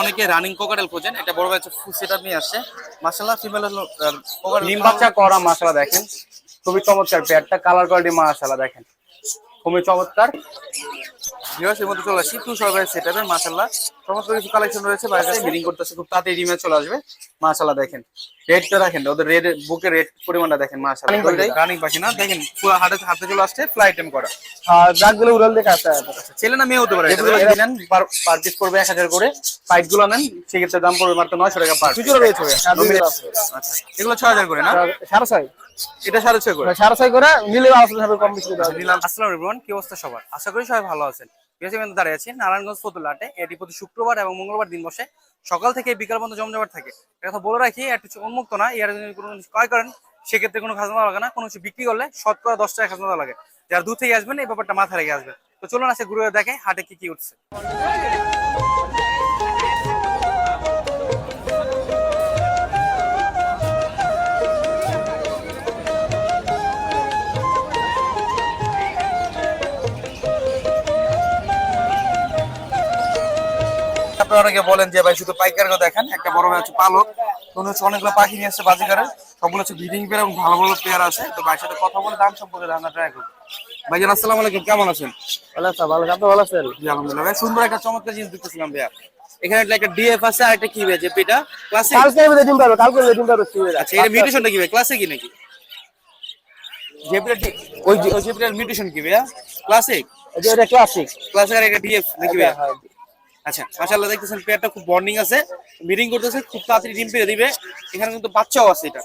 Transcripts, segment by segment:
অনেকে running cockerel খোঁজেন। একটা বড় বাচ্চা সেটা নিয়ে আসছে। মাশাআল্লাহ ফিমেল কোকারেল ডিম বাচ্চা করা মাসালা দেখেন। খুবই চমৎকার পেয়ারটা কালার কোয়ালিটি মাসালা দেখেন। খুবই চমৎকার। ভিউয়ার্স এর মধ্যে চলে আসি টু সরকারি সেটআপের মাশাআল্লাহ। সমস্ত কিছু কালেকশন রয়েছে বাইরে কাছে মিলিং করতেছে খুব তাড়াতাড়ি রিমে চলে আসবে। মাশাআল্লাহ দেখেন। রেডটা দেখেন ওদের রেড বুকের রেড পরিমাণটা দেখেন Running রানিং পাখি না দেখেন পুরো হাতে হাতে চলে আসছে ফ্লাই টাইম করা। আর দাগগুলো উড়াল দেখে আছে ছেলে না মেয়ে হতে পারে? নেন পার পিস পড়বে এক হাজার করে। ফাইটগুলো নেন সেক্ষেত্রে দাম পড়বে মাত্র নয়শো টাকা পার রয়েছে। আচ্ছা এগুলো ছয় হাজার করে না? সাড়ে ছয় এটা সাড়ে ছয় করে। সাড়ে ছয় করে নিলে আলোচনা হবে কম বেশি করে দেওয়া যাবে। নিলাম আসসালামু আলাইকুম কি অবস্থা সবার? আশা করি সবাই ভালো আছেন। বিএসএম দাঁড়িয়ে আছি নারায়ণগঞ্জ ফতুল্লাটে এটি প্রতি শুক্রবার এবং মঙ্গলবার দিন বসে। সকাল থেকে বিকাল পর্যন্ত জমজমাট থাকে। কথা বলে রাখি হচ্ছে উন্মুক্ত না। এর যদি কোনো ক্রয় করেন সেক্ষেত্রে কোনো খাজনা লাগে না। কোনো কিছু বিক্রি করলে শতকরা দশ টাকা খাজনা লাগে। যারা দূর থেকে আসবেন এই ব্যাপারটা মাথায় রেখে আসবে তো চলুন আসে ঘুরে দেখে হাটে কি কি উঠছে। আপনারা অনেকে বলেন যে ভাই শুধু পাইকারকে দেখেন একটা বড় ভাই হচ্ছে পালক। তো উনি হচ্ছে অনেকগুলো পাখি নিয়ে আসছে বাজিকারে সবগুলো হচ্ছে ব্রিডিং পেয়ার এবং ভালো ভালো পেয়ার আছে। তো ভাইয়ের সাথে কথা বলে দাম সম্পর্কে জানার ট্রাই করব। ভাইজান আসসালামু আলাইকুম কেমন আছেন? ভালো আছে ভালো আপনি ভালো আছেন? জি আলহামদুলিল্লাহ। ভাই সুন্দর একটা চমৎকার জিনিস দেখতেছিলাম ভাইয়া। এখানে একটা ডিএফ আছে আর একটা কি ভাই জেপিটা ক্লাসিক কালকে আমি ডিম পারব কালকে ডিম পারব আচ্ছা এটা মিউটেশনটা কি ভাই ক্লাসিক কি নাকি? জেপিটা ওই যে- ওই জেপিটার মিউটেশন কি ভাইয়া? ক্লাসিক এটা ক্লাসিক ক্লাসিক আর একটা ডিএফ নাকি ভাইয়া? আচ্ছা মাশাআল্লাহ দেখতেছেন পেয়ারটা খুব বর্নিং আছে ব্রিডিং করতেছে খুব তাড়াতাড়ি ডিম পেড়ে দিবে। এখানে কিন্তু বাচ্চাও আছে এটা।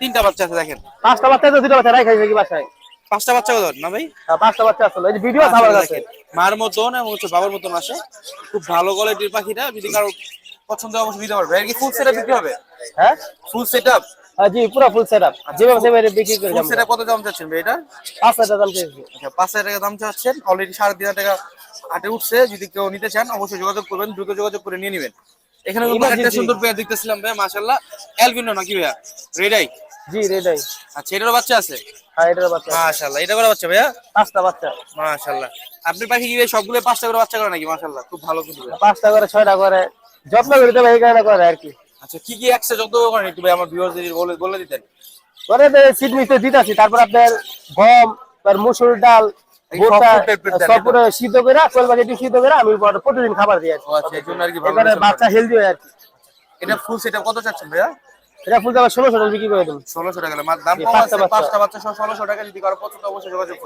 তিনটা বাচ্চা আছে দেখেন। পাঁচটা বাচ্চা তো দুটো বাচ্চা রাখাই কি বাসায়? পাঁচটা বাচ্চা কত? না ভাই? হ্যাঁ, পাঁচটা বাচ্চা আসলে এই যে ভিডিও আছে আমার কাছে মার মতন এবং হচ্ছে বাবার মতন আসে। খুব ভালো কোয়ালিটির পাখিটা যদি কারও পছন্দ হয় অবশ্যই নিতে পারবে। আর কি ফুল সেটআপ বিক্রি হবে? হ্যাঁ? ফুল সেটআপ জি পুরো ফুল সেটআপ যেভাবে সেভাবে বিক্রি করে ফুল সেটআপ কত দাম চাচ্ছেন ভাই এটা? পাঁচ হাজার দাম চেয়েছি আচ্ছা পাঁচ হাজার টাকা দাম চাচ্ছেন। অলরেডি সাড়ে তিন হাজার টাকা হাটে উঠছে। যদি কেউ নিতে চান অবশ্যই যোগাযোগ করবেন দ্রুত যোগাযোগ করে নিয়ে নেবেন। এখানে একটা সুন্দর পেয়ার দেখতেছিলাম ভাই মাশাআল্লাহ। অ্যালবিনো নাকি ভাইয়া? রেডাই জি রেডাই আচ্ছা এটারও বাচ্চা আছে? হ্যাঁ এটার বাচ্চা মাশাআল্লাহ এটা করে বাচ্চা ভাইয়া? পাঁচটা বাচ্চা। মাশাআল্লাহ। আপনি পাখি কি ভাই সবগুলো পাঁচটা করে বাচ্চা করে নাকি? মাশাআল্লাহ খুব ভালো ভাইয়া। পাঁচটা করে ছয়টা করে। যত্ন করে দেবে এই কারণে করে আর কি। আচ্ছা কি কি একসাথে যত করেন একটু ভাই? আমার ভিউয়ারদের বলে বলে দিতেন। করে সিট মিটে দিতেছি তারপর আপনার গম তার মুসুর ডাল এই ভুট্টা সব type এর দেন, সব পুরো সিদ্ধ করে কোয়েল পাখি সিদ্ধ করে আমি প্রতিদিন খাবার দিই আচ্ছা এখানে বাচ্চা হেলদি হয় আর কি। এটা ফুল সেটআপ কত চাচ্ছেন ভাইয়া? এটা ফুল দাম ষোলোশো টাকা বিক্রি করে ষোলোশো টাকা দাম পাঁচটা বাচ্চা। সহ ষোলোশো টাকা। যদি কারও পছন্দ অবশ্যই যোগাযোগ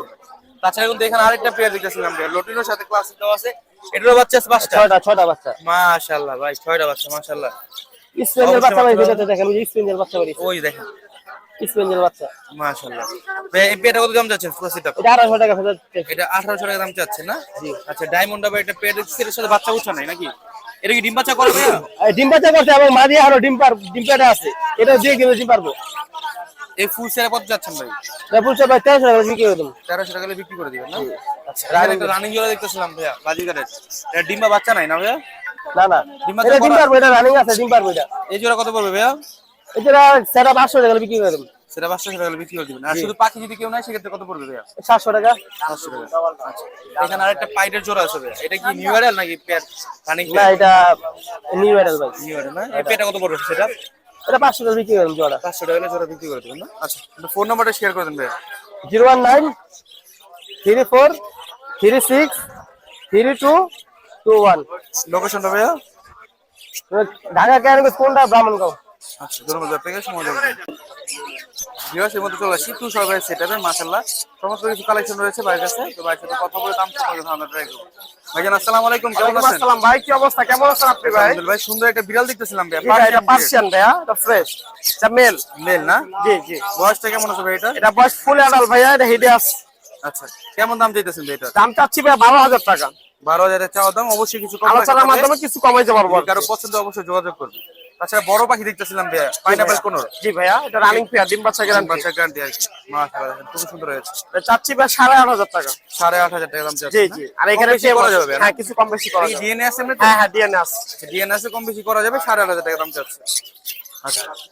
তাছাড়া কিন্তু এখানে আরেকটা পেয়ার দেখতেছিলাম ভাইয়া। লটিনোর সাথে ক্লাসিক দেওয়া আছে। এটারও বাচ্চা আছে পাঁচটা? ছয়টা ছয়টা বাচ্চা। মাশাআল্লাহ ভাই ছয়টা বাচ্চা মাশাআল্লাহ। স্পেঞ্জের বাচ্চা দেখেন? ওই স্পেঞ্জের বাচ্চা ওই দেখেন। স্পেঞ্জের বাচ্চা। মাশাআল্লাহ। এই পেয়ারটা কত দাম যাচ্ছে এটা আড়াইশো টাকা ফেরত এটা আঠারোশো টাকা দাম চাচ্ছে না? আচ্ছা ডায়মন্ড আবার পেয়ার দেখছি এটার সাথে বাচ্চা উঠা নাই নাকি? এটা কি ডিম বাচ্চা করে আর ডিম বাচ্চা এবং মাঝে আরও ডিম পার ডিম পেটে আছে। এটা দিয়ে কিন্তু ডিম পারব। এই ফুল সেরা কত যাচ্ছেন ভাই? এটা ফুল ভাই তেরোশো টাকা বিক্রি করে দেবো। তেরোশো টাকা হলে বিক্রি করে দিবেন না? আচ্ছা রানিং জোড়া দেখতেছিলাম ভাইয়া বাজিগারের। এটা ডিম্বা বাচ্চা নাই না ভাইয়া? না না। এটা ডিম পারব এটা রানিং আছে ডিম পারব এটা। এই জোড়া কত পড়বে ভাইয়া? এটা সেটা পাঁচশো টাকা বিক্রি করে দেবো। সেটা পাঁচশো টাকা বিক্রি করে দিবেন। আর শুধু পাখি যদি কেউ নাই সেক্ষেত্রে কত পড়বে ভাইয়া? সাতশো টাকা। পাঁচশো টাকা। আচ্ছা। এখানে আরেকটা পাইটের জোড়া আছে ভাইয়া। এটা কি নিউ ইয়ারের নাকি রানিং না এটা নিউ মডেল ভাই। নিউ ইয়ারের না? এই কত পড়বে সেটা? এটা পাঁচশো টাকা বিক্রি করে দেবো জোড়া। পাঁচশো টাকা জোড়া বিক্রি করে দেবেন না? আচ্ছা ফোন নাম্বারটা শেয়ার করে দেন ভাইয়া। Zero one nine three four three six three two two one লোকেশনটা ভাইয়া? ঢাকা কেন কোনটা? ব্রাহ্মণগাঁও। আচ্ছা ধন্যবাদ আপনাকে সময় দেওয়ার জন্য। মধ্যে চলে আসি। টু সরকারি সেটআপের মাশাআল্লাহ। সমস্ত কিছু কালেকশন রয়েছে ভাইয়ের কাছে। তো ভাইয়ের সাথে কথা বলে দাম সম্পর্কে ধারণা ট্রাই করব। ভাইজান আসসালামু আলাইকুম কেমন আছেন? আসসালাম ভাই কি অবস্থা? কেমন আছেন আপনি ভাই? ভাই সুন্দর একটা বিড়াল দেখতেছিলাম ভাই। এটা পার্সিয়ান ভাইয়া এটা ফ্রেশ এটা মেল মেল না? জি জি। বয়সটা কেমন আছে ভাই এটা এটা বয়স ফুল ভাইয়া এটা হেডে আছে আচ্ছা কেমন দাম দিতেছেন ভাই এটা দাম চাচ্ছি ভাই বারো হাজার টাকা। বারো হাজারের চাওয়া দাম অবশ্যই কিছু আলোচনার মাধ্যমে কিছু কমাইতে পারব কারও পছন্দ অবশ্যই যোগাযোগ করবে। তাছাড়া বড় পাখি দেখতেছিলাম ভাইয়া পাইনাপেল কোন জি ভাইয়া এটা রানিং পেয়ার ডিম বাচ্চা গ্যারান্টি বাচ্চা গ্যারান্টি আর মাশাআল্লাহ খুব সুন্দর হয়েছে। চাচ্ছি ভাই সাড়ে আট হাজার টাকা। সাড়ে আট হাজার টাকা দাম জি চাচ্ছে জি। আর এখানে বেশি করা যাবে হ্যাঁ কিছু কম বেশি করা যাবে। ডিএনএ আছে? হ্যাঁ হ্যাঁ ডিএনএ আছে। ডিএনএস এ কম বেশি করা যাবে সাড়ে আট হাজার টাকা দাম চাচ্ছে। আচ্ছা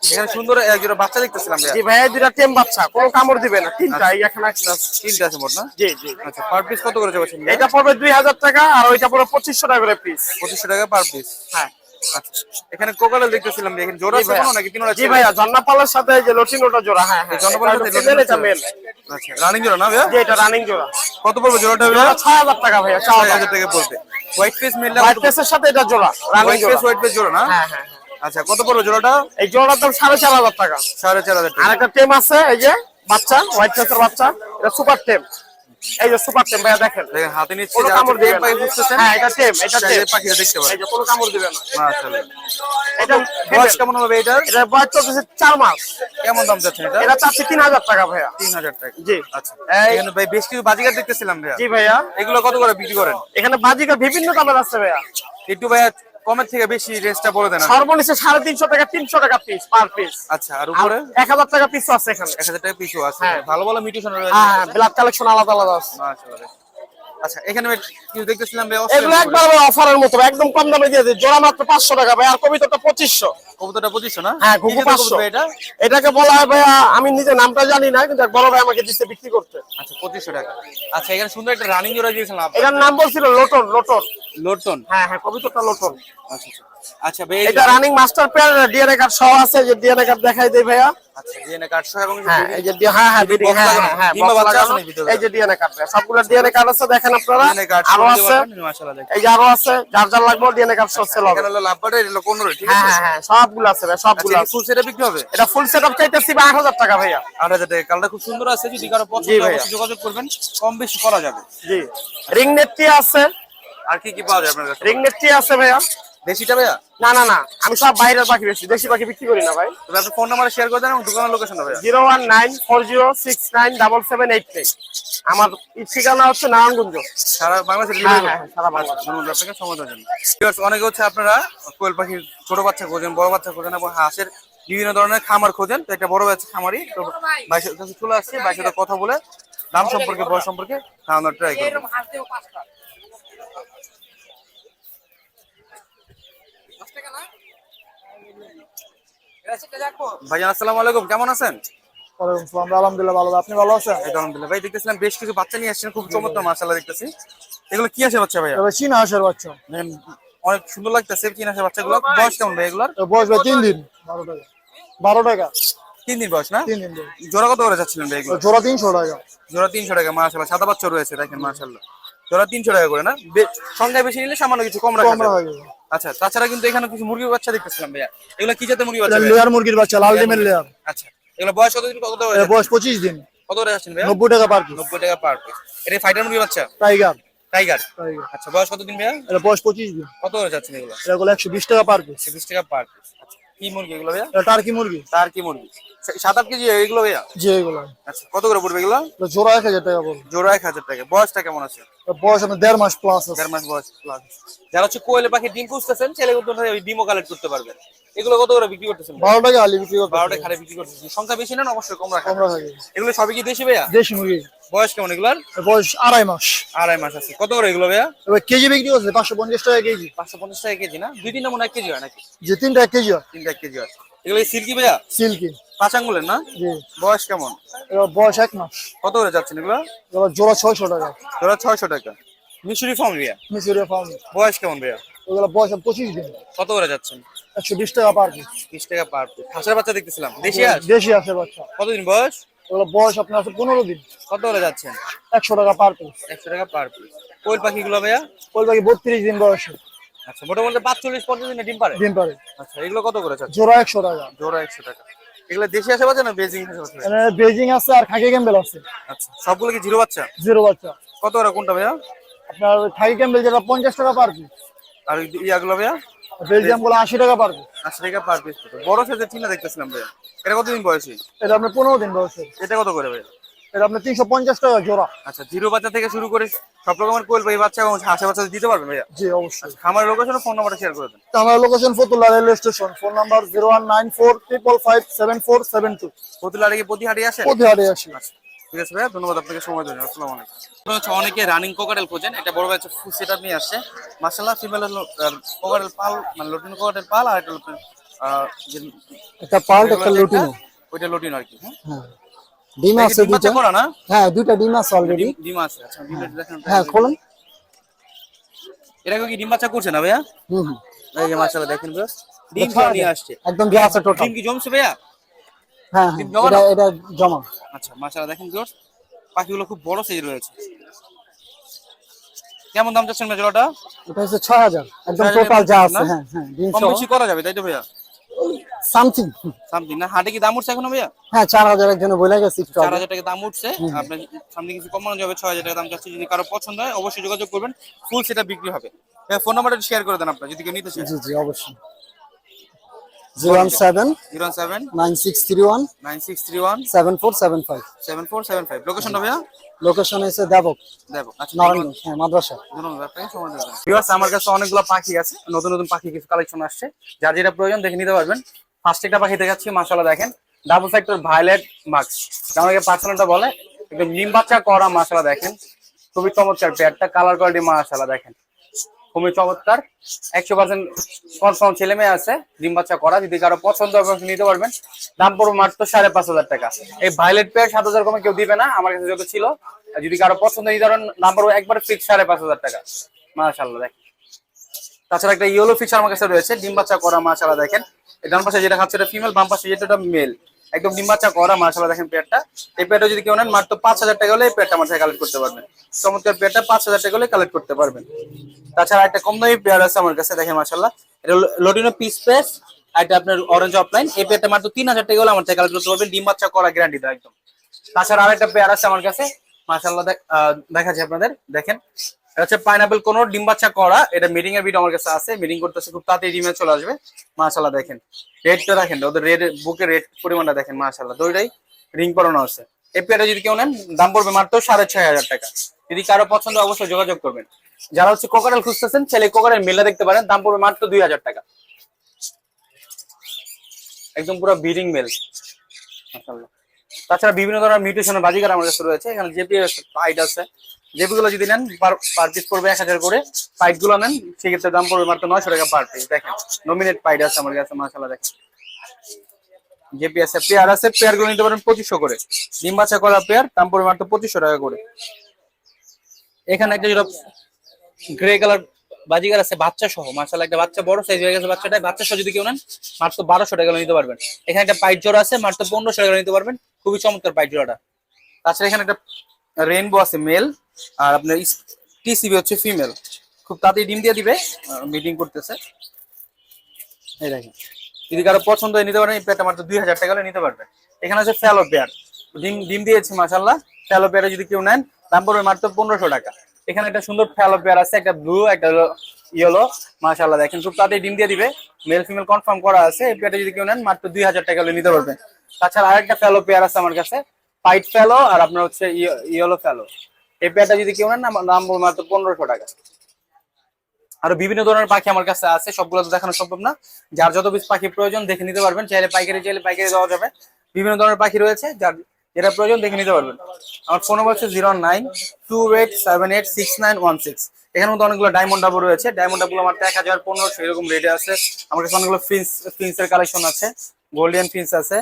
এখানে সুন্দর বাচ্চা দেখতেছিলাম জি ভাই দুটা টেম বাচ্চা কোনো কামড় দিবে না তিনটা এখানে একটা তিনটা আছে মোট না? জি জি। আচ্ছা পার পিস কত করে যাচ্ছে এটা পড়বে দুই হাজার টাকা আর ওইটা পড়বে পঁচিশশো টাকা করে পিস টাকা পার পিস হ্যাঁ। আচ্ছা এখানে দেখতেছিলাম জোড়া আছে ভাইয়া। কোনো নাকি তিনটা জি ভাইয়া জন্নাপালের সাথে যে লটিনোটা জোড়া হ্যাঁ হ্যাঁ সাথে মেল আচ্ছা রানিং জোড়া না ভাইয়া? জি এটা রানিং জোড়া। কত পড়বে জোড়াটা ভাইয়া? ছয় হাজার টাকা ভাইয়া ছয় ছয় হাজার টাকা পড়বে হোয়াইট ফেস মিললে হোয়াইট সাথে এটা জোড়া রানিং জোড়া। হোয়াইট জোড়া না? হ্যাঁ হ্যাঁ। আচ্ছা কত পড়বে জোড়াটা? এই জোড়ার দাম সাড়ে চার হাজার টাকা। সাড়ে চার হাজার আর একটা টেম আছে এই যে বাচ্চা হোয়াইট ফেসের বাচ্চা এটা সুপার টেম। এই যে সুপার টেম ভাইয়া দেখেন। দেখেন হাতে নিচ্ছে কোনো কামড় দিবে না। হ্যাঁ এটা টেম এটা টেম। পাখিটা দেখতে এই যে কোনো কামড় দিবে না। মাশাআল্লাহ। এটা বয়স কেমন হবে এটার? এটা বয়স চলতেছে চার মাস। কেমন দাম যাচ্ছেন এটা? এটা চাচ্ছি তিন হাজার টাকা ভাইয়া। তিন হাজার টাকা। জি। আচ্ছা। এখানে ভাই বেশ কিছু বাজিকার দেখতেছিলাম ভাইয়া। জি ভাইয়া। এগুলো কত করে বিক্রি করেন? এখানে বাজিকা বিভিন্ন দামের আছে ভাইয়া। একটু ভাইয়া কমের থেকে বেশি রেঞ্জটা বলে দেন। সর্বনিচে সাড়ে তিনশো টাকা তিনশো টাকা পিস পার পিস আচ্ছা আর উপরে? এক হাজার টাকা পিস আছে এখানে। এক হাজার টাকা পিছু আছে। হ্যাঁ। ভালো ভালো মিউটেশন রয়েছে হ্যাঁ ব্লাড কালেকশন আলাদা আলাদা আছে। মাশাআল্লাহ আচ্ছা এখানে কিছু দেখতেছিলাম ভাই এগুলো একবার অফারের মতো একদম কম দামে দিয়ে দিই জোড়া মাত্র পাঁচশো টাকা ভাই আর কবিতাটা পঁচিশশো। কবুতরটা পঁচিশশো না? হ্যাঁ ঘুঘু এটা? এটাকে বলা হয় আমি নিজে নামটা জানি না কিন্তু এক বড় ভাই আমাকে দিচ্ছে বিক্রি করতে। আচ্ছা পঁচিশশো টাকা। আচ্ছা এখানে সুন্দর একটা রানিং জোড়া দিয়েছিলাম এটার নাম বলছিল লোটন লোটন। লোটন? হ্যাঁ হ্যাঁ কবিতাটা লোটন। আচ্ছা। আচ্ছা আচ্ছা ভাই এটা running master pair DNA card সহ আছে যে ডিএনএ কার্ড দেখাই দেই ভাইয়া। আচ্ছা ডিএনএ কার্ড সহ এবং হ্যাঁ এই যে ডি- হ্যাঁ হ্যাঁ হ্যাঁ হ্যাঁ হ্যাঁ? এই যে ডিএনএ কার্ড সবগুলো ডিএনএ কার্ড আছে দেখেন আপনারা। আরও আছে। এই যে আরও আছে যার যার লাগবে ডিএনএ কার্ড সহ সেল হবে। এখানে হলো লাভবাটা এটা হলো 15 ঠিক আছে? হ্যাঁ হ্যাঁ সবগুলো আছে ভাই সবগুলো আচ্ছা আছে। ফুল বিক্রি হবে? এটা ফুল সেটআপ চাইতেছি টাকা ভাইয়া। 8000 টাকা। কালটা খুব সুন্দর আছে যদি কারও পছন্দ হয় যোগাযোগ করবেন কম বেশি করা যাবে। জি। রিং নেটটি আছে? আর কি কি পাওয়া যায় আপনার কাছে? রিং নেটটি আছে ভাইয়া? দেশিটা ভাইয়া না না না আমি সব বাইরের পাখি বেশি দেশি পাখি বিক্রি করি না ভাই। তবে আপনি ফোন নাম্বার শেয়ার করে দেন এবং দোকানের লোকেশনটা ভাইয়া। Zero one nine four zero six nine double seven eight nine আমার ঠিকানা হচ্ছে নারায়ণগঞ্জ। সারা বাংলাদেশের হ্যাঁ হ্যাঁ সারা বাংলা আপনাকে Viewers, অনেকে হচ্ছে আপনারা কোয়েল পাখির ছোট বাচ্চা খোঁজেন বড় বাচ্চা খোঁজেন এবং হাঁসের বিভিন্ন ধরনের খামার খোঁজেন। তো একটা বড় বাচ্চা খামারই। তো বাইশের কাছে চলে আসছে বাইশের সাথে কথা বলে দাম সম্পর্কে বয়স সম্পর্কে খাওয়ানোর ট্রাই করব। ভাইজান আসসালামু আলাইকুম। কেমন আছেন? ওয়ালাইকুম সালাম আলহামদুলিল্লাহ ভালো। আপনি ভালো আছেন? আলহামদুলিল্লাহ। ভাই দেখতেছিলাম বেশ কিছু বাচ্চা নিয়ে আসছেন খুব চমৎকার মাশাআল্লাহ দেখতেছি। এগুলো কি আছে বাচ্চা ভাইয়া? চীনা বাচ্চা। দেখেন, অনেক সুন্দর লাগতেছে কি আছে বাচ্চাগুলো। বয়স কেমন ভাই এগুলোর? বয়স ভাই তিন দিন। বারো টাকা। বারো টাকা। তিন দিন বয়স না? তিন দিন। জোড়া কত করে যাচ্ছিলেন ভাই এগুলো? জোড়া তিনশো টাকা। জোড়া টাকা সাদা বাচ্চা রয়েছে দেখেন মাশাল্লাহ জোড়া তিনশো টাকা করে না? সংখ্যায় বেশি নিলে সামান্য কিছু কম রাখা। যাবে। আচ্ছা তাছাড়া কিন্তু এখানে কিছু মুরগির বাচ্চা দেখতেছিলাম ভাইয়া। এগুলো কি জাতের মুরগি বাচ্চা? লেয়ার মুরগির বাচ্চা লাল ডিমের লেয়ার আচ্ছা এগুলো বয়স কতদিন কত বয়স পঁচিশ দিন। কত করে আছেন ভাইয়া? নব্বই টাকা পার পিস নব্বই টাকা পার পিস এটা ফাইটার মুরগি বাচ্চা? টাইগার টাইগার আচ্ছা বয়স কতদিন ভাইয়া? এটা বয়স পঁচিশ দিন। কত করে যাচ্ছেন এগুলো? এটা হলো একশো বিশ টাকা পার পিস বিশ টাকা পার পিস আচ্ছা কি মুরগি এগুলো ভাইয়া? এটা টার্কি মুরগি। মুরগি। সা- সাত আট কেজি এগুলো ভাইয়া? যে এগুলো। আচ্ছা কত করে পড়বে এগুলো? জোড়া এক হাজার টাকা পড়বে। জোড়া এক হাজার টাকা। বয়সটা কেমন আছে? বয়স আপনার দেড় মাস প্লাস দেড় মাস বয়স plus। যারা হচ্ছে কোয়েলে পাখি ডিম পুষতেছেন ছেলে উদ্যোগ ওই ডিমও কালেক্ট করতে পারবেন এগুলো কত করে বিক্রি করতেছেন? বারো টাকা আলি বিক্রি করতে বিক্রি করতেছেন। সংখ্যা বেশি নেন অবশ্যই কম রাখা। কম রাখা এগুলো সবই কি দেশি ভাইয়া? দেশি মুরগি। বয়স কেমন এগুলার? বয়স আড়াই মাস। আড়াই মাস আছে। কত করে এগুলো ভাইয়া? কেজি বিক্রি করছে পাঁচশো পঞ্চাশ টাকা কেজি। পাঁচশো পঞ্চাশ টাকা কেজি না? দুই তিনটা মনে এক কেজি হয় নাকি? যে তিনটা এক কেজি হয়। তিনটা এক কেজি হয়। এগুলো সিল্কি ভাইয়া? সিল্কি। পাঁচ আঙ্গুলের না? বয়স কেমন? বয়স এক মাস। কত করে যাচ্ছেন এগুলো? জোড়া ছয়শো টাকা। তোরা ছয়শো টাকা। মিশরি ফার্ম ভাইয়া? মিশরিয়া ফার্ম। বয়স কেমন ভাইয়া? ওগুলো বয়স পঁচিশ দিন। কত করে যাচ্ছেন? একশো বিশ টাকা পার পিস। বিশ টাকা পার পিস। হাঁসের বাচ্চা দেখতেছিলাম। দেশি হাঁস? দেশি আছে বাচ্চা। কতদিন বয়স? ওগুলো বয়স আপনার আছে পনেরো দিন। কত করে যাচ্ছেন একশো টাকা পার পিস একশো টাকা পার পিস কোয়েল পাখিগুলো ভাইয়া? ওই বাকি বত্রিশ দিন বয়সে। আচ্ছা মোটামুটি পাঁচচল্লিশ পঞ্চাশ দিনে ডিম পারে? দিন পারে। আচ্ছা এগুলো কত করে চাচ্ছে জোড়া একশো টাকা। জোড়া একশো টাকা। এগুলো দেশি আসে বাচ্চা না বেজিং বেজিং আছে আর খাকি ক্যাম্বেল আছে। আচ্ছা সবগুলো কি জিরো বাচ্চা? জিরো বাচ্চা। কত করে কোনটা ভাইয়া? আপনার খাকি ক্যাম্বেল যেটা পঞ্চাশ টাকা পার পিস আর ইয়াগুলো ভাইয়া? বেলজিয়ামগুলো আশি টাকা পার পিস আশি টাকা পার পিস বড় সাইজের চিনা দেখতেছিলাম ভাইয়া। এটা কতদিন বয়সী? এটা আপনার পনেরো দিন বয়সে। এটা কত করে ভাইয়া এটা আপনার তিনশো পঞ্চাশ টাকা জোড়া। আচ্ছা জিরো বাচ্চা থেকে শুরু করে সব রকমের কোয়েল পাখি বাচ্চা এবং হাঁসের বাচ্চা দিতে পারবেন ভাইয়া? জি অবশ্যই। খামারের লোকেশন ফোন নাম্বারটা শেয়ার করে দেন। আমার location Fatullah railway station phone number zero one nine four triple five seven four seven two প্রতিলারে কি প্রতি হাটে আসে? প্রতিহারে আসি। ঠিক আছে ভাইয়া ধন্যবাদ আপনাকে সময় দেবেন আসসালামু আলাইকুম। হচ্ছে অনেকে রানিং কোকারেল খোঁজেন এটা বড় ভাই ফুল সেটআপ নিয়ে আসছে। মার্শাল্লাহ ফিমেল কোকারেল পাল মানে লটিন কোকারেল পাল আর একটা যে- একটা পার্ট একটা লুটিনো। ওইটা লটিন আর কি হ্যাঁ। হ্যাঁ। ডিম আছে করা না? হ্যাঁ দুইটা ডিম আছে অলরেডি ডিম- আছে। আচ্ছা ডিমটা দেখেন হ্যাঁ খোলেন। এটা কি ডিম বাচ্চা করছে না ভাইয়া? হুম এই যে মাশাআল্লাহ দেখেন ভিউয়ার্স ডিম নিয়ে। আসছে? একদম আছে টোটাল ডিম কি জমছে ভাইয়া? হ্যাঁ হ্যাঁ জমা এটা এটা জমা। আচ্ছা মাশাআল্লাহ দেখেন ভিউয়ার্স পাখিগুলো খুব বড় সাইজ রয়েছে। কেমন দাম চাচ্ছেন মেজলাটা এটা হচ্ছে ছয় হাজার। একদম টোটাল যা আছে হ্যাঁ হ্যাঁ ডিম কম বেশি করা যাবে তাই তো ভাইয়া? সামথিং সামথিং না হাটে কি দাম উঠছে এখনও ভাইয়া? হ্যাঁ চার হাজার একজনে বলে গেছে চার হাজার টাকা দাম উঠছে। আপনার সামনে কিছু কমানো যাবে ছয় হাজার টাকা দাম চাচ্ছে। যদি কারও পছন্দ হয় অবশ্যই যোগাযোগ করবেন। ফুল সেটা বিক্রি হবে। ফোন নাম্বারটা শেয়ার করে দেন আপনার যদি কেউ নিতে চায়। জি জি অবশ্যই। Zero one seven zero seven nine six three one nine six three one seven four seven five seven four seven five লোকেশনটা ভাইয়া? লোকেশন হচ্ছে দেবক নারায়ণগঞ্জ হ্যাঁ মাদ্রাসা। আমার কাছে অনেকগুলো পাখি আছে নতুন নতুন পাখি কিছু কালেকশন আসছে। যার যেটা প্রয়োজন দেখে নিতে পারবেন। ফার্স্ট একটা পাখি দেখাচ্ছি মাসালা দেখেন। ডাবল ফ্যাক্টর ভায়োলেট মার্কস আমাকে পার্সোনালটা বলে একদম নিম বাচ্চা করা মাসালা দেখেন। খুবই চমৎকার পেয়ারটা কালার কোয়ালিটি মাসালা দেখেন। খুবই চমৎকার। একশো পার্সেন্ট কনফার্ম ছেলে মেয়ে আছে, ডিম বাচ্চা করা। যদি কারও পছন্দ নিতে পারবেন। দাম পড়বে মাত্র সাড়ে পাঁচ হাজার টাকা। এই ভাইলেট পেয়ার সাত হাজার কমে কেউ দিবে না, আমার কাছে যত ছিল। যদি কারও পছন্দ এই ধরনের দাম পড়বে একবার ফিক্স সাড়ে পাঁচ হাজার টাকা। মাশাল্লাহ দেখেন। তাছাড়া একটা ইয়েলো ফিচার আমার কাছে রয়েছে, ডিম বাচ্চা করা মাশাল্লাহ দেখেন। ডান পাশে যেটা খাচ্ছে, এটা ফিমেল বাম পাশে যেটা মেল একদম ডিম বাচ্চা করা মাশাল্লাহ দেখেন পেয়ারটা। এই পেয়ারটা যদি কেউ নেন, মাত্র পাঁচ হাজার টাকা হলে এই পেয়ারটা থেকে কালেক্ট করতে পারবেন। চমৎকার পেয়ারটা পাঁচ হাজার টাকা হলে কালেক্ট করতে পারবেন। তাছাড়া একটা কম দামি পেয়ার আছে আমার কাছে, দেখেন মাশাল্লাহ এটা লোডিনো পিস পেস এটা আপনার অরেঞ্জ অফলাইন এই পেয়ারটা মাত্র তিন হাজার টাকা হলে আমার থেকে কালেক্ট করতে পারবেন। ডিম বাচ্চা করা গ্যারান্টি দেয় একদম। তাছাড়া আরেকটা পেয়ার আছে আমার কাছে। মাশাল্লাহ দেখ- দেখাচ্ছি আপনাদের। দেখেন। হচ্ছে পাইনাপেল কোন, ডিম বাচ্চা করা। এটা মিটিং এর ভিডিও আমার কাছে আছে। মিটিং করতেছে খুব তাড়াতাড়ি ডিমে চলে আসবে। মাশাল্লাহ দেখেন। রেডটা দেখেন, ওদের রেড বুকের রেড পরিমাণটা দেখেন মাশাল্লাহ দুইটাই রিং পরানো আছে। এই যদি কেউ নেন, দাম পড়বে মাত্র সাড়ে ছয় হাজার টাকা। যদি কারও পছন্দ অবশ্যই যোগাযোগ করবেন। যারা হচ্ছে কোকারেল খুঁজতেছেন ছেলে কোকারেল মেলা দেখতে পারেন, দাম পড়বে মাত্র দুই হাজার টাকা। একদম পুরো বিডিং মেল মাশাআল্লাহ। তাছাড়া বিভিন্ন ধরনের মিউটেশনের বাজিকার আমার কাছে রয়েছে। এখানে জেপি পাইট আছে। জেপি গুলো যদি নেন পার পিস পড়বে এক হাজার করে। পাইটগুলো নেন, সেক্ষেত্রে দাম পড়বে মাত্র নয়শো টাকা পার পিস দেখেন। নমিনেট পাইট আছে আমার কাছে মাসালা দেখেন। জেপি আছে পেয়ার আছে পেয়ারগুলো নিতে পারেন পঁচিশশো করে। ডিম বাচ্চা করা পেয়ার দাম পড়বে মাত্র পঁচিশশো টাকা করে। এখানে একটা যেটা গ্রে কালার বাজিগার আছে, বাচ্চা সহ মাসালা একটা বাচ্চা বড় সাইজ হয়ে গেছে বাচ্চাটা বাচ্চা সহ যদি কেউ নেন, মাত্র বারোশো টাকা নিতে পারবেন। এখানে একটা পাইট জোড়া আছে, মাত্র পনেরোশো টাকা নিতে পারবেন। খুবই চমৎকার পাইট জোড়াটা। তাছাড়া এখানে একটা রেইনবো আছে মেল আর আপনার টিসিবি হচ্ছে ফিমেল খুব তাড়াতাড়ি ডিম দিয়ে দিবে। মিটিং করতেছে। এই দেখেন। যদি কারও পছন্দ হয় নিতে পারেন, এই পেয়ারটা মাত্র দুই হাজার টাকা নিতে পারবেন এখানে আছে ফ্যালো পেয়ার ডিম ডিম দিয়েছে মাসাল্লাহ ফ্যালো পেয়ারে যদি কেউ নেন, দাম পড়বে মাত্র পনেরোশো টাকা। এখানে একটা সুন্দর ফ্যালো পেয়ার আছে, একটা ব্লু একটা ইয়েলো মাসাল্লাহ দেখেন, খুব তাড়াতাড়ি ডিম দিয়ে দিবে। মেল ফিমেল কনফার্ম করা আছে। এই পেয়ারটা যদি কেউ নেন, মাত্র দুই হাজার টাকা নিতে পারবেন তাছাড়া আরেকটা ফ্যালো পেয়ার আছে আমার কাছে। পাইট ফ্যালো আর আপনার হচ্ছে ইয়েলো ফ্যালো এই পেয়ারটা যদি কেউ নেন দাম মাত্র পনেরোশো টাকা। আরও বিভিন্ন ধরনের পাখি আমার কাছে আছে, সবগুলো তো দেখানো সম্ভব না। যার যত পিস পাখি প্রয়োজন দেখে নিতে পারবেন, চাইলে পাইকারি চাইলে পাইকারি দেওয়া যাবে। বিভিন্ন ধরনের পাখি রয়েছে, যার যেটা প্রয়োজন দেখে নিতে পারবেন। আমার ফোন নম্বর হচ্ছে zero nine two eight seven eight six nine one six এখানে মধ্যে অনেকগুলো ডায়মন্ড ডাবো রয়েছে। ডায়মন্ড ডাবগুলো আমার এক হাজার পনেরোশো এরকম রেটে আছে। আমার কাছে অনেকগুলো ফিন্স ফিন্সের কালেকশন আছে। গোল্ডেন ফিন্স আছে।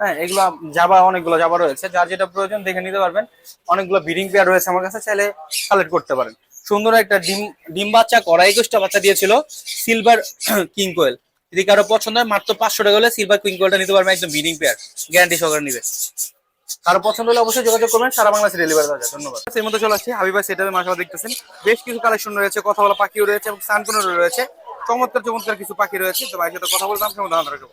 হ্যাঁ এগুলো জাবা অনেকগুলো জাবা রয়েছে। যার যেটা প্রয়োজন দেখে নিতে পারবেন। অনেকগুলো ব্রিডিং পেয়ার রয়েছে আমার কাছে, চাইলে কালেক্ট করতে পারেন। সুন্দর একটা ডিম ডিম বাচ্চা করা একুশটা বাচ্চা দিয়েছিল সিলভার কিং কোয়েল যদি কারও পছন্দ হয়, মাত্র পাঁচশো টাকা হলে সিলভার কিং কোয়েলটা নিতে পারবেন, একদম ব্রিডিং পেয়ার গ্যারান্টি সহকারে নিবে। কারও পছন্দ হলে অবশ্যই যোগাযোগ করবেন, সারা বাংলাদেশে ডেলিভারি দেওয়া যায়। ধন্যবাদ। এর মধ্যে চলে আসছি। হাবিবা সেটাবে মাসালা দেখতেছেন। বেশ কিছু কালেকশন রয়েছে, কথা বলা পাখিও রয়েছে এবং সানকুনও রয়েছে। চমৎকার চমৎকার কিছু পাখি রয়েছে। তো ভাই সাথে কথা বলতাম কেমন ধারণা রাখব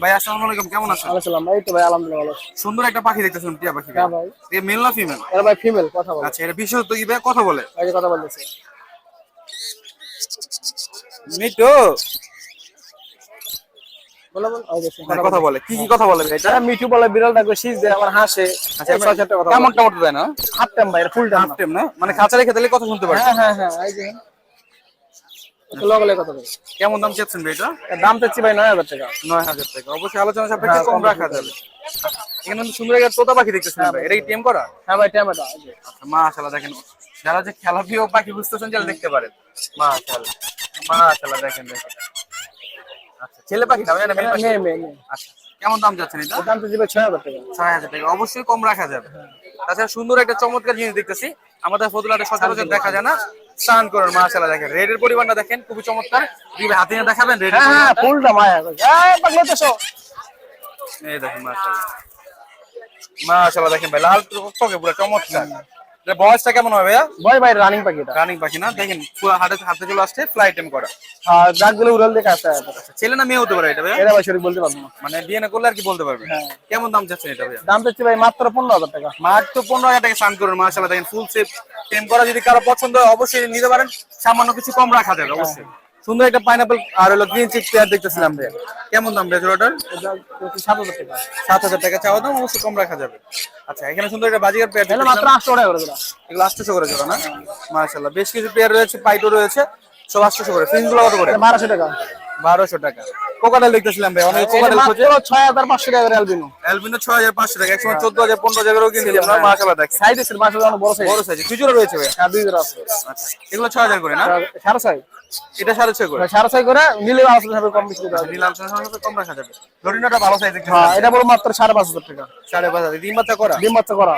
ভাই আসসালামু আলাইকুম কেমন আছেন? ভাই তো ভাই আলহামদুলিল্লাহ ভালো সুন্দর একটা পাখি দেখতেছেন টিয়া পাখি। হ্যাঁ ভাই। এ মেল না ফিমেল এরা ভাই ফিমেল কথা বলো। আচ্ছা এটা বিশেষত কি ভাই কথা বলে? যে কথা বলতেছে। কথা বলে। কি কি কথা বলে ভাই এটা? মিঠু বলে বিড়াল শীষ দেয় আমার হাসে। আচ্ছা কেমন টমেটো দেয় না? হাফ টাইম ভাই ফুল টাইম হাফ টাইম না? মানে খাঁচা রেখে দিলে কথা শুনতে পারছে হ্যাঁ হ্যাঁ হ্যাঁ লগলে কেমন দাম চাচ্ছেন ভাই এটা? দাম চাচ্ছি ভাই নয় হাজার টাকা। নয় হাজার টাকা। অবশ্যই আলোচনা সাপেক্ষে হ্যাঁ, কম রাখা যাবে। এখানে সুন্দর একটা তোতা পাখি দেখতেছেন ভাই। এটা কি টেম করা? হ্যাঁ ভাই টমেটো এই যে। আচ্ছা মাশাআল্লাহ দেখেন। যারা যে খেলা প্রিয় পাখি বুঝতেছেন যারা দেখতে পারেন। মাশাআল্লাহ। মাশাআল্লাহ দেখেন দেখেন। আচ্ছা ছেলে পাখি না এটা মেয়ে পাখি? মেয়ে আচ্ছা কেমন দাম যাচ্ছেন এটা? দাম ছয় হাজার টাকা। ছয় হাজার টাকা। অবশ্যই কম রাখা যাবে। তাছাড়া সুন্দর একটা চমৎকার জিনিস দেখতেছি। আমাদের ফতুলাটে সচরাচর দেখা যায় না। স্নান করেন মাশাআল্লাহ দেখেন। রেডের পরিমাণটা দেখেন খুবই চমৎকার। দিবে হাতে নিয়ে দেখাবেন রেড হ্যাঁ হ্যাঁ ফুলটা মায়া এই পাগলা তো এই দেখেন মাশাআল্লাহ। মাশাআল্লাহ দেখেন ভাই লাল টকে পুরো চমৎকার। এটা বয়সটা কেমন হবে বয় ভাই রানিং পাখিটা রানিং পাখি না? দেখেন পুরো হাতে হাতে চলে আসছে ফ্লাইট টাইম করা। আর দাগগুলো উড়াল দেখে আসতে ছেলে না মেয়ে হতে পারে এটা ভাই এটা ভাই সঠিক বলতে পারব না। মানে বিয়ে না করলে আর কি বলতে পারবে? হ্যাঁ। কেমন দাম চাচ্ছেন এটা ভাই দাম চাচ্ছি ভাই মাত্র পনেরো হাজার টাকা। মাত্র পনেরো হাজার টাকা স্নান করুন মাশাআল্লাহ। দেখেন ফুল সেপ টেম করা যদি কারও পছন্দ হয় অবশ্যই নিতে পারেন। সামান্য কিছু কম রাখা যাবে অবশ্যই। সুন্দর একটা পাইনাপল আর হলো গ্রিন চিক পেয়ার দেখতেছিলাম ভাইয়া কেমন দাম ভাইয়া জোড়াটার সাত হাজার টাকা। সাত হাজার টাকা চাওয়া দাম অবশ্যই কম রাখা যাবে। আচ্ছা এখানে সুন্দর একটা বাজিকার পেয়ার তাহলে মাত্র আটশো টাকা করে দিলাম এগুলো আটশোশো করে জোড়া না? মাশাআল্লাহ বেশ কিছু পেয়ার রয়েছে পাইটো রয়েছে সব আটশোশো করে। ফিনগুলো কত করে? বারোশো টাকা। বারোশো টাকা। কোকাটেল দেখতেছিলাম ভাই অনেক এটা কোকাটেল খোঁজে। মাত্র ছয় হাজার পাঁচশো টাকা করে অ্যালবিনো অ্যালবিনো ছয় হাজার পাঁচশো টাকা একসময় চোদ্দ হাজার পনেরো হাজার করে কিনে দিলাম মাশাআল্লাহ দেখেন। সাইজ আছে অনেক বড় সাইজ বড় সাইজ খুচরো রয়েছে ভাই। হ্যাঁ দুই জোড়া আছে। আচ্ছা এগুলো ছয় হাজার করে না? সাড়ে ছয়। এটা সাড়ে ছয় করে। সাড়ে ছয় করে নিলে আলোচনা হবে কম বেশি যাবে। নীলাম সাথে কম রাখা যাবে। লরিনোটা ভালো সাইজ হ্যাঁ এটা বড় মাত্র সাড়ে পাঁচ হাজার টাকা। সাড়ে পাঁচ হাজার। ডিম বাচ্চা করা? ডিম বাচ্চা করা।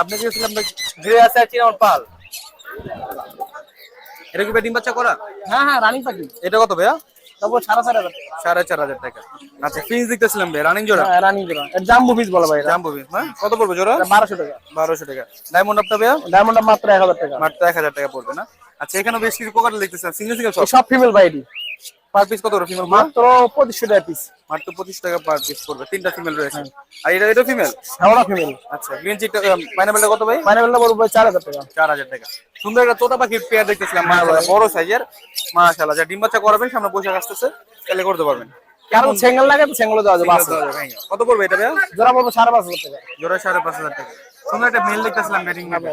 আপনি কি ছিলাম ঘিরে আছে পাল। এটা কি ডিম বাচ্চা করা? হ্যাঁ হ্যাঁ রানিং পাখি। এটা কত ভাইয়া? তারপর সাড়ে চার হাজার। সাড়ে চার হাজার টাকা। আচ্ছা ফিন্স দেখতেছিলাম ভাই রানিং জোড়া? হ্যাঁ রানিং জোড়া। জাম্বু পিস বলে ভাই হ্যাঁ? কত পড়বে জোড়া? বারোশো টাকা। বারোশো টাকা। ডায়মন্ড আপটা ভাইয়া? ডায়মন্ডটা মাত্র এক হাজার টাকা। মাত্র এক হাজার টাকা পড়বে না? আচ্ছা এখানে বেশ কিছু কোকাটেল দেখতেছিলাম সিঙ্গেল সিঙ্গেল সব? সব ফিমেল ভাই এটি। পার পিস কত ফিমেল মাত্র পঁচিশশো টাকা পিস মাত্র পঁচিশ টাকা পার পিস পড়বে তিনটা ফিমেল রয়েছে। আর এটা এটা ফিমেল হাওড়া ফিমেল আচ্ছা গ্রিন চিকটা পাইনাপেলটা কত ভাই? পাইনাপেলটা বলব চার হাজার টাকা। চার হাজার টাকা। সুন্দর একটা তোতা পাখির পেয়ার দেখতেছিলাম মাশাআল্লাহ বড় সাইজের মাশাআল্লাহ যা ডিম বাচ্চা করাবেন সামনে পোশাক আসতেছে তাহলে করতে পারবেন। কারণ সেঙ্গেল লাগে তো সেঙ্গেল দেওয়া যাবে কত পড়বে এটা ভাইয়া? জোড়া পাঁচ হাজার টাকা। জোড়া সাড়ে পাঁচ হাজার টাকা। সুন্দর একটা মেল দেখতেছিলাম ব্যাটিং মেল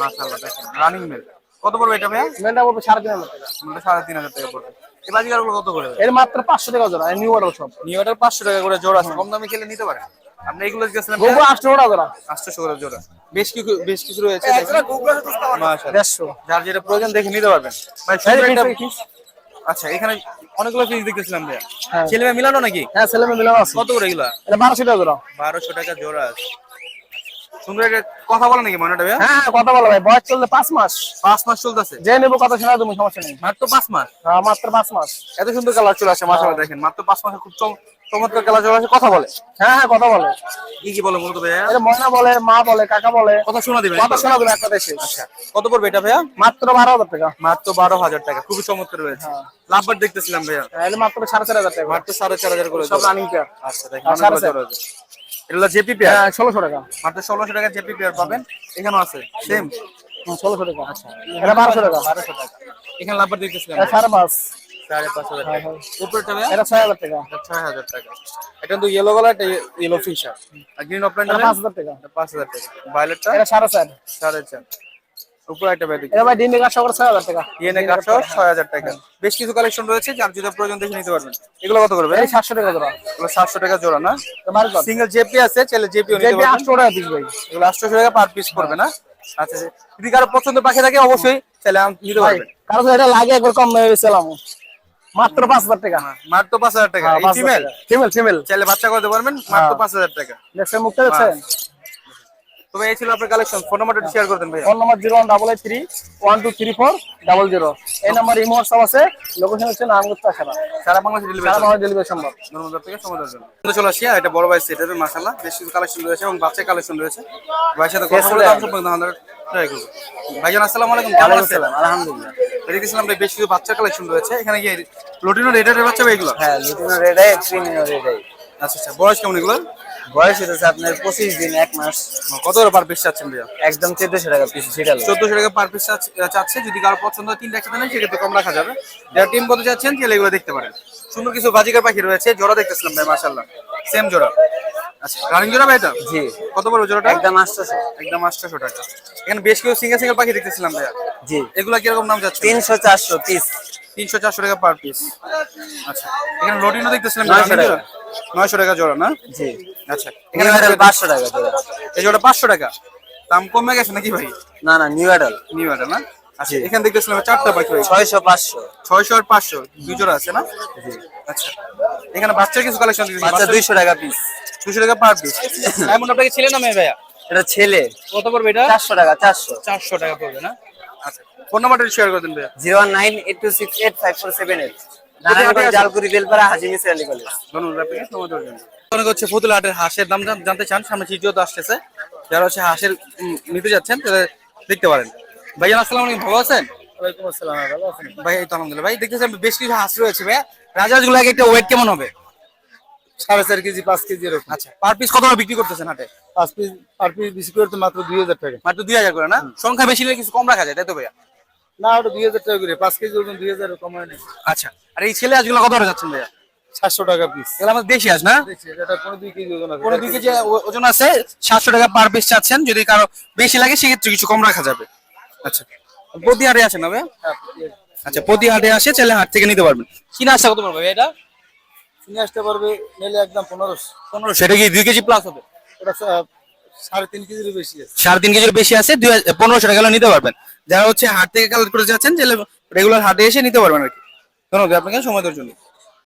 মাশাআল্লাহ দেখেন রানিং মেল কত পড়বে এটা ভাইয়া? মেলটা বলব সাড়ে তিন হাজার টাকা। সুন্দর সাড়ে তিন হাজার টাকা পড়বে। এই বাজিকারগুলো কত করে এর মাত্র পাঁচশো টাকা জোড়া নিউ অর্ডার সব। নিউ অর্ডার পাঁচশো টাকা করে জোড়া আছে কম দামে খেলে নিতে পারেন। আপনি এগুলো দেখতেছিলাম গোবো আটশো টাকা জোড়া। আটশো করে জোড়া। বেশ কিছু বেশ কিছু রয়েছে। দেড়শো। যার যেটা প্রয়োজন দেখে নিতে পারবেন। ভাই। আচ্ছা এখানে অনেকগুলো ফিস দেখতেছিলাম ভাইয়া। হ্যাঁ। ছেলে মেয়ে মিলানো নাকি? হ্যাঁ ছেলে মেয়ে মিলানো আছে। কত করে এগুলা? এটা বারোশো টাকা জোড়া। বারোশো টাকা জোড়া আছে। সুন্দর একটা কথা বলে নাকি হ্যাঁ হ্যাঁ কথা বলো ভাই বয়স চলতে পাঁচ মাস। পাঁচ মাস চলতেছে? যে নেব কথা শোনা তুমি সমস্যা নেই। মাত্র পাঁচ মাস? হ্যাঁ, মাত্র পাঁচ মাস। এত সুন্দর কালার চলে আসে মাসাল্লাহ দেখেন। মাত্র পাঁচ মাসে খুব চমৎকার কালার চলে আসে কথা বলে। হ্যাঁ হ্যাঁ কথা বলে। কি কি বলে মূলত ভাইয়া? এটা ময়না বলে মা বলে কাকা বলে। কথা শোনা দিবেন কথা শোনা তুমি একটা দেশে। আচ্ছা কত পড়বে এটা ভাইয়া? মাত্র বারো হাজার টাকা। মাত্র বারো হাজার টাকা খুবই চমৎকার রয়েছে। লাভবার দেখতেছিলাম ভাইয়া। এটা মাত্র সাড়ে চার হাজার টাকা। মাত্র সাড়ে চার হাজার করে সব রানিং আচ্ছা দেখেন এগুলো জেপি পেয়ার? হ্যাঁ ষোলোশো টাকা। মাত্র ষোলোশো টাকা জেপি পেয়ার পাবেন। এখানেও আছে সেম হুম, ষোলোশো টাকা। আচ্ছা। এটা বারোশো টাকা। বারোশো টাকা। এখানে লাভবার দেখতেছিলাম। এটা সাড়ে পাঁচ। সাড়ে পাঁচ হাজার টাকা। উপরেটা ভাইয়া? এটা ছয় হাজার টাকা। এটা ছয় হাজার টাকা। এটা কিন্তু ইয়েলো কালার এটা ইয়েলো ফিশার আর গ্রিন অপলাইন এটা পাঁচ হাজার টাকা। পাঁচ হাজার টাকা। ভায়োলেটটা এটা সাড়ে চার। সাড়ে চার। উপরে একটা ব্যাটিক এটা ভাই করে টাকা। বেশ কিছু কালেকশন রয়েছে যার যদি প্রয়োজন দেখে নিতে পারবেন। এগুলো কত করবে এই টাকা জোড়া। এগুলো টাকা জোড়া না? এটা বারো কর সিঙ্গেল জেপি আছে চাইলে জেপিও নিতে পারবেন। আটশো টাকা পিস ভাই। এগুলো আটশোশো টাকা পার পিস করবে না? আচ্ছা। যদি কারও পছন্দ পাখি থাকে অবশ্যই আম- নিতে পারবেন। কারও এটা লাগে একবার কম মেরেছিলাম মাত্র পাঁচ হাজার টাকা। মাত্র পাঁচ হাজার টাকা। ফিমেল ফিমেল ফিমেল চাইলে বাচ্চা করতে পারবেন মাত্র হ্যাঁ। পাঁচ হাজার টাকা। দেখছেন মুখটা দেখছেন? তবে এই ছিল আপনার কালেকশন ফোন নাম্বারটা শেয়ার করতেন ভাইয়া। Phone number zero one double eight three one two three four double zero. এই নাম্বার ইমো হোয়াটসঅ্যাপ আছে। লোকেশন হচ্ছে নারায়ণগঞ্জ আসারা সারা বাংলাদেশে ডেলিভারি সারা বাংলা ডেলিভারি সম্ভব। ধন্যবাদ থেকে সময় জন্য। চলে আসি এটা বড় ভাই সেটের মাসাল্লাহ বেশ কিছু কালেকশন রয়েছে এবং বাচ্চা কালেকশন রয়েছে। ভাইয়ের সাথে কথা বলে দাম সম্পর্কে ধারণা ট্রাই করব। ভাইজান আসসালামু আলাইকুম। কেমন আছেন? আলহামদুলিল্লাহ। দেখেছিলাম বেশ কিছু বাচ্চা কালেকশন রয়েছে। এখানে কি লোটিনো রেডারের বাচ্চা ভাই এগুলো? হ্যাঁ লুটিনো রেডাই প্রিমিয়াম রেডাই আচ্ছা আচ্ছা বয়স কেমন এগুলো? বয়স হচ্ছে আপনার পঁচিশ দিন এক মাস। কত পার পিস চাচ্ছেন ভাইয়া? একদম চোদ্দশো টাকা পিস সেটা চোদ্দশো টাকা পার পিস চাচ্ছে যদি কারও পছন্দ হয় তিনটা একসাথে নেন সেক্ষেত্রে কম রাখা যাবে। যারা টিম কত চাচ্ছেন তাহলে এগুলো দেখতে পারেন। সুন্দর কিছু বাজিকার পাখি রয়েছে জোড়া দেখতেছিলাম ভাই মাসাল্লাহ সেম জোড়া। আচ্ছা রানিং জোড়া ভাই এটা? জি। কত পড়বে জোড়াটা? একদম আসতেছে একদম আটশোশো টাকা। এখানে বেশ কিছু সিঙ্গেল সিঙ্গেল পাখি দেখতেছিলাম ভাইয়া। জি। এগুলা কীরকম নাম যাচ্ছে তিনশো চারশো পিস তিনশো চারশো টাকা পার পিস আচ্ছা এখানে লটিনো দেখতেছিলাম 900 টাকা। নয়শো টাকা জোড়া না? জি। আচ্ছা। এখানে এখানে পাঁচশো টাকা জোড়া। এই জোড়া পাঁচশো টাকা। দাম কমে গেছে নাকি ভাই? না না নিউ অ্যাডাল নিউ এটা না? আচ্ছা এখানে দেখতেছিলাম চারটা পাখি রয়েছে। ছয়শো পাঁচশো। ছয়শো আর পাঁচশো দুই জোড়া আছে না? আচ্ছা। এখানে বাচ্চার কিছু কালেকশন বাচ্চা দুইশো টাকা পিস দুশো টাকা পার পিস এমন আপনাকে ছেলে না মেয়ে ভাইয়া? এটা ছেলে। কত পড়বে এটা? চারশো টাকা চারশো। চারশো টাকা পড়বে না? আচ্ছা ফোন নাম্বারটা শেয়ার করে দিন ভাইয়া। Zero nine eight two six eight five four seven eight. হচ্ছে হাঁসের দাম জানতে চান সামনে চিঠিও তো আসতেছে। যারা হচ্ছে হাঁসের নিতে যাচ্ছেন তাহলে দেখতে পারেন। ভাইজান আসসালামু আলাইকুম ভালো আছেন? ওয়ালাইকুম আসসালাম ভালো আছেন? ভাই এই তো আলহামদুলিল্লাহ। ভাই দেখতেছেন বেশ কিছু হাঁস রয়েছে ভাই রাজাজগুলো একটা ওয়েট কেমন হবে? সাড়ে চার কেজি পাঁচ কেজি এরকম। আচ্ছা পার পিস কত বিক্রি করতেছেন হাটে? পাঁচ পিস পার পিস বিক্রি করতে মাত্র দুই হাজার টাকা। মাত্র দুই হাজার করে না? সংখ্যা বেশি হলে কিছু কম রাখা যায় তাই তো ভাইয়া? না ওটা দুই হাজার টাকা করে। পাঁচ কেজি ওজন দুই হাজার কমায় নেই। আচ্ছা আর এই ছেলে হাঁসগুলো কত করে যাচ্ছেন ভাইয়া? সাতশো টাকা পিস এগুলো আমাদের দেশি হাঁস না? এটা কোনো দুই কেজি ওজন আছে। কোনো দুই কেজি ওজন আছে সাতশো টাকা পার পিস চাচ্ছেন। যদি কারও বেশি লাগে সেক্ষেত্রে কিছু কম রাখা যাবে। আচ্ছা প্রতি হাটে আছে না ভাই হ্যাঁ, আচ্ছা প্রতি হাটে আসে চাইলে হাট থেকে নিতে পারবেন। কি না আসছে কত পারবে এটা? নিয়ে আসতে পারবে নিলে একদম পনেরোশো। পনেরো সেটা কি দুই কেজি প্লাস হবে? সা- সাড়ে তিন কেজির বেশি আছে। সাড়ে তিন কেজির বেশি আছে পনেরোশো টাকা নিতে পারবেন। যারা হচ্ছে হাট থেকে কালেক্ট করে যাচ্ছেন রেগুলার হাটে এসে নিতে পারবেন আর কি। ধন্যবাদ, আপনাকে সময় দেওয়ার জন্য।